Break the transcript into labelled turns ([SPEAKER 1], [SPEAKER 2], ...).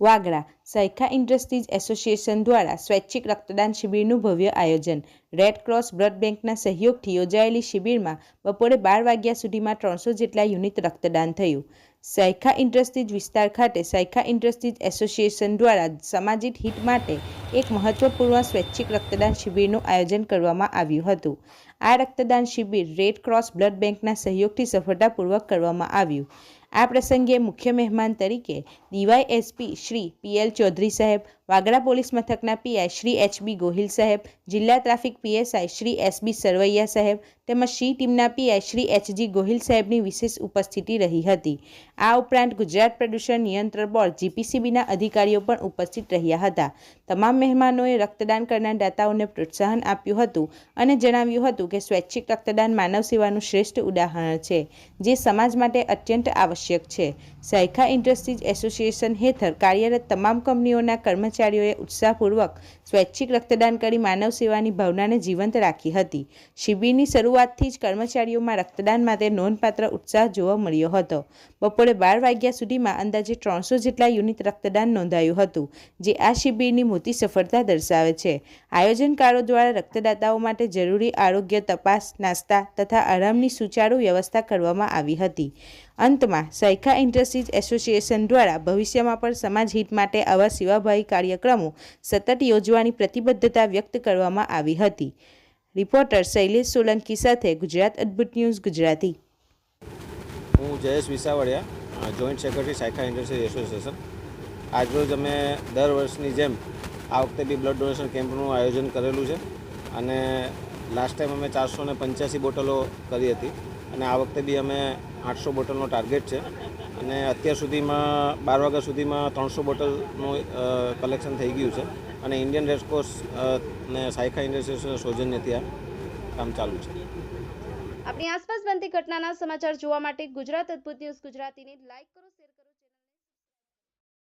[SPEAKER 1] Vagda, સૈખા industries association દ્વારા સ્વૈચ્છિક રક્તદાન શિબિરનું ભવ્ય આયોજન. રેડ ક્રોસ બ્લડ બેંકના સહયોગથી યોજાયેલી શિબિરમાં બપોરે બાર વાગ્યા સુધીમાં ત્રણસો જેટલા યુનિટ રક્તદાન થયું. સૈખા ઇન્ડસ્ટ્રીઝ વિસ્તાર ખાતે સૈખા ઇન્ડસ્ટ્રીઝ એસોસિએશન દ્વારા સામાજિક હિત માટે એક મહત્વપૂર્ણ સ્વૈચ્છિક રક્તદાન શિબિરનું આયોજન કરવામાં આવ્યું હતું. આ રક્તદાન શિબિર રેડ ક્રોસ બ્લડ બેંકના સહયોગથી સફળતાપૂર્વક કરવામાં આવ્યું. આ પ્રસંગે મુખ્ય મહેમાન તરીકે ડીવાયએસપી શ્રી પીએલ ચૌધરી સાહેબ વાગડા પોલીસ મથકના PI Shri H B Gohil સાહેબ, જિલ્લા traffic PSI Shri S B Sarvaiya સાહેબ તેમજ સી ટીમના પીઆઈ શ્રી એચજી ગોહિલ સાહેબની વિશેષ ઉપસ્થિતિ રહી હતી. આ ઉપરાંત ગુજરાત પ્રદૂષણ નિયંત્રણ બોર્ડ જીપીસીબીના અધિકારીઓ પણ ઉપસ્થિત રહ્યા હતા. તમામ મહેમાનોએ રક્તદાન કરનાર દાતાઓને પ્રોત્સાહન આપ્યું હતું અને જણાવ્યું હતું કે સ્વૈચ્છિક રક્તદાન માનવ સેવાનું શ્રેષ્ઠ ઉદાહરણ છે, જે સમાજ માટે અત્યંત આવશ્યક છે. સાયખા ઇન્ડસ્ટ્રીઝ એસોસિએશન હેઠળ કાર્યરત તમામ કંપનીઓના કર્મચારીઓએ ઉત્સાહપૂર્વક સ્વૈચ્છિક રક્તદાન કરી માનવ સેવાની ભાવનાને જીવંત રાખી હતી. શિબિરની શરૂઆતથી જ કર્મચારીઓમાં રક્તદાન માટે નોંધપાત્ર ઉત્સાહ જોવા મળ્યો હતો. બપોરે બાર વાગ્યા સુધીમાં અંદાજે ત્રણસો જેટલા યુનિટ રક્તદાન નોંધાયું હતું, જે આ શિબિરની મોટી સફળતા દર્શાવે છે. આયોજનકારો દ્વારા રક્તદાતાઓ માટે જરૂરી આરોગ્ય તપાસ, નાસ્તા તથા આરામની સુચારુ વ્યવસ્થા કરવામાં આવી હતી. અંતમાં સૈખા ઇન્ડસ્ટ્રીઝ એસોસિએશન દ્વારા ભવિષ્યમાં પણ સમાજ હિત માટે આવા સેવાભાવી કાર્યક્રમો સતત યોજવાની પ્રતિબદ્ધતા વ્યક્ત કરવામાં આવી હતી. રિપોર્ટર શૈલેષ સોલંકી સાથે ગુજરાત અદ્ભુત ન્યૂઝ ગુજરાતી.
[SPEAKER 2] હું Jayesh Visavadiya joint secretary Saykha industry association. આજરોજ અમે દર વર્ષની જેમ આ વખતે બી બ્લડ ડોનેશન કેમ્પનું આયોજન કરેલું છે અને લાસ્ટ ટાઈમ અમે ચારસો ને પંચ્યાસી બોટલો કરી હતી અને આ વખતે બી અમે આઠસો બોટલનો ટાર્ગેટ છે. અને અત્યાર સુધીમાં, બાર વાગ્યા સુધીમાં ત્રણસો બોટલનું કલેક્શન થઈ ગયું છે. અને ઇન્ડિયન રેડક્રોસ ને સાયખા ઇન્ડસ્ટ્રીઝના સૌજન્યથી આ કામ ચાલુ છે.
[SPEAKER 3] આપણી આસપાસ બનતી ઘટનાના સમાચાર જોવા માટે ગુજરાત અદ્ભુત ન્યૂઝ ગુજરાતીને લાઈક કરો